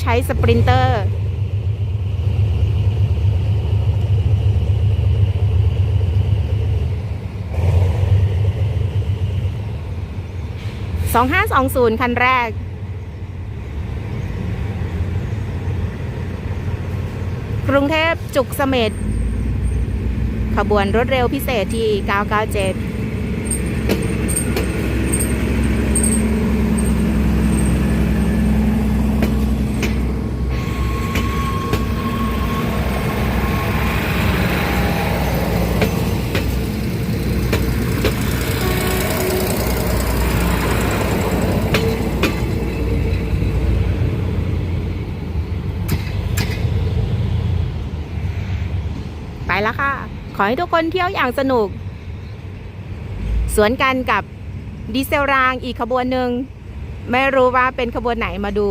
ใช้สปรินเตอร์สองห้าสองศูนย์คันแรก กรุงเทพจุกเสม็ดขบวนรถเร็วพิเศษที่ 997 แล้วค่ะ ขอให้ทุกคนเที่ยวอย่างสนุก สวนกันกับดีเซลรางอีกขบวนหนึ่ง ไม่รู้ว่าเป็นขบวนไหนมาดู